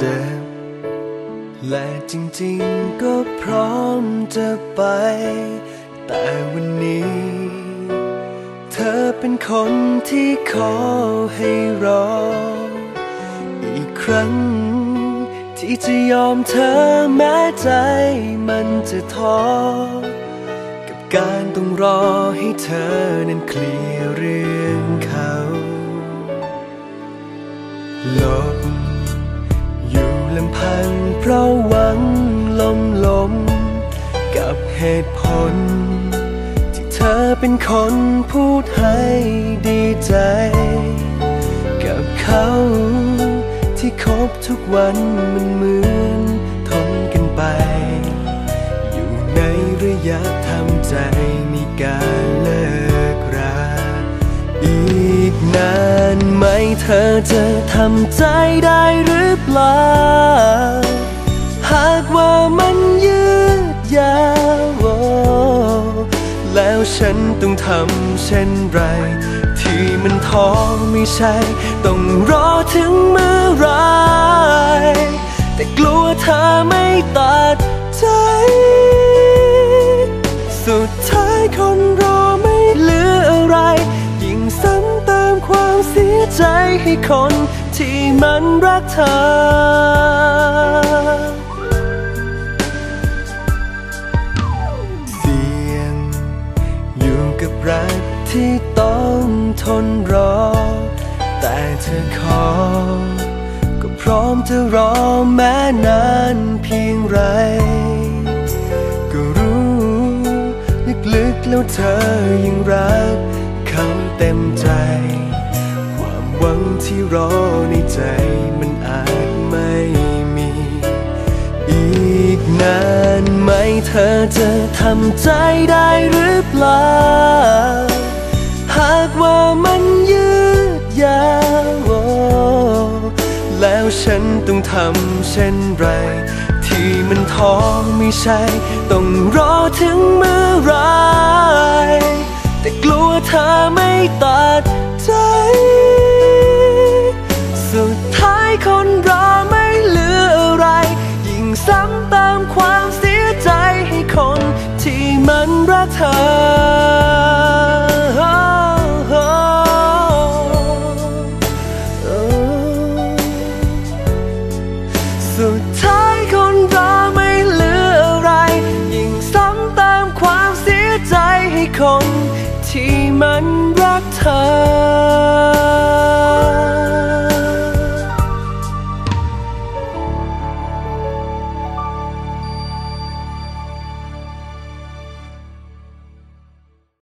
เจ็บ และจริงๆก็พร้อมจะไป แต่วันนี้ เธอเป็นคนที่ขอให้รอ อีกครั้ง ที่จะยอมเธอแม้ใจมันจะท้อกับการต้องรอให้เธอนั้นเคลียร์เรื่องเขาลบ เพราะหวังลมลม กับเหตุผล ที่เธอเป็นคนพูดให้ดีใจ กับเขาที่คบทุกวันมันเหมือนทนกันไป อยู่ในระยะทำใจในการเลิกราอีกนานไหมเธอจะทำใจได้หรือเปล่าากว่ามันยืดยาวแล้วฉันต้องทำเช่นไร ที่มันท้อไม่ใช่ ต้องรอถึงเมื่อไรแต่กลัวเธอไม่ตัดใจ สุดท้ายคนรอไม่เหลืออะไร ยิ่งซ้ำเติมความเสียใจให้คนที่มันรักเธอ ที่ต้องทนรอ แต่เธอขอ ก็พร้อมจะรอแม้นานเพียงไร ก็รู้ลึกๆแล้วเธอยังรักเขาเต็มใจ ความหวังที่รอในใจมันอาจไม่มี อีกนานไหมเธอจะทำใจได้หรือเปล่าากว่ามันยืดยาวแล้วฉันต้องทำเช่นไร ที่มันท้อไม่ใช่ ต้องรอถึงเมื่อไร แต่กลัวเธอไม่ตัด